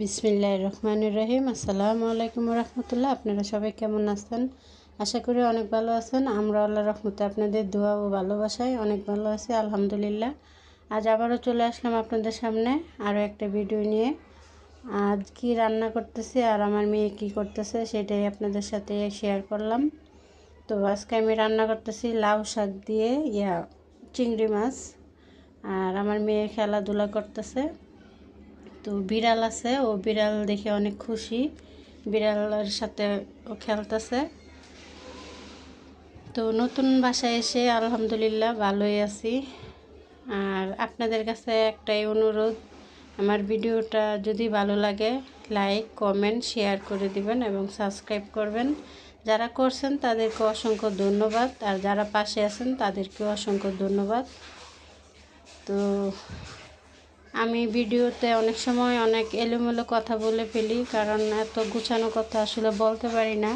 বিসমিল্লাহ রহমান রহিম। আসসালামু আলাইকুম রহমতুল্লাহ আপনারা সবাই কেমন আছেন? আশা করি অনেক ভালো আছেন। আমরা আল্লাহ রহমতে আপনাদের দোয়া ও ভালোবাসায় অনেক ভালো আছি, আলহামদুলিল্লাহ। আজ আবারও চলে আসলাম আপনাদের সামনে আরও একটা ভিডিও নিয়ে। আজ কি রান্না করতেছি আর আমার মেয়ে কি করতেছে সেটাই আপনাদের সাথে শেয়ার করলাম। তো আজকে আমি রান্না করতেছি লাউ শাক দিয়ে, ইয়া, চিংড়ি মাছ। আর আমার মেয়ে খেলাধুলা করতেছে। তো বিড়াল আছে, ও বিড়াল দেখে অনেক খুশি। বিড়ালের সাথে ও খেলতেছে। তো নতুন বাসায় এসে আলহামদুলিল্লাহ ভালোই আছি। আর আপনাদের কাছে একটাই অনুরোধ, আমার ভিডিওটা যদি ভালো লাগে, লাইক, কমেন্ট, শেয়ার করে দিবেন এবং সাবস্ক্রাইব করবেন। যারা করছেন তাদেরকে অসংখ্য ধন্যবাদ, আর যারা পাশে আছেন তাদেরকেও অসংখ্য ধন্যবাদ। তো আমি ভিডিওতে অনেক সময় অনেক এলোমেলো কথা বলে ফেলি, কারণ এত গুছানো কথা আসলে বলতে পারি না।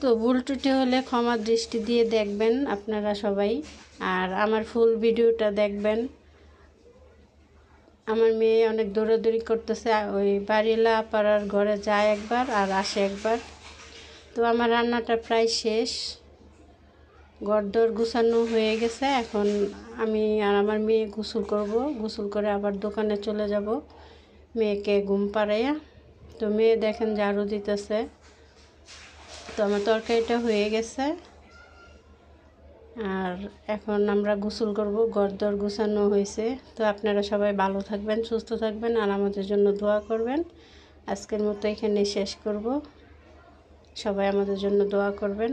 তো ভুল ত্রুটি হলে ক্ষমা দৃষ্টি দিয়ে দেখবেন আপনারা সবাই, আর আমার ফুল ভিডিওটা দেখবেন। আমার মেয়ে অনেক দৌড়াদৌড়ি করতেছে, ওই বাড়িলা পাড়ার ঘরে যায় একবার আর আসে একবার। তো আমার রান্নাটা প্রায় শেষ। গড়দর গুছানো হয়ে গেছে। এখন আমি আর আমার মেয়ে গোসল করব। গোসল করে আবার দোকানে চলে যাব। মেয়েকে ঘুম পাড়াইয়া। তো মেয়ে দেখেন ঝাড়ু দিতেছে। তো আমার তরকারিটা হয়ে গেছে। আর এখন আমরা গোসল করব। গড়দর গুছানো হয়েছে। তো আপনারা সবাই ভালো থাকবেন, সুস্থ থাকবেন আর আমাদের জন্য দোয়া করবেন। আজকের মতো এখানে শেষ করব। সবাই আমাদের জন্য দোয়া করবেন।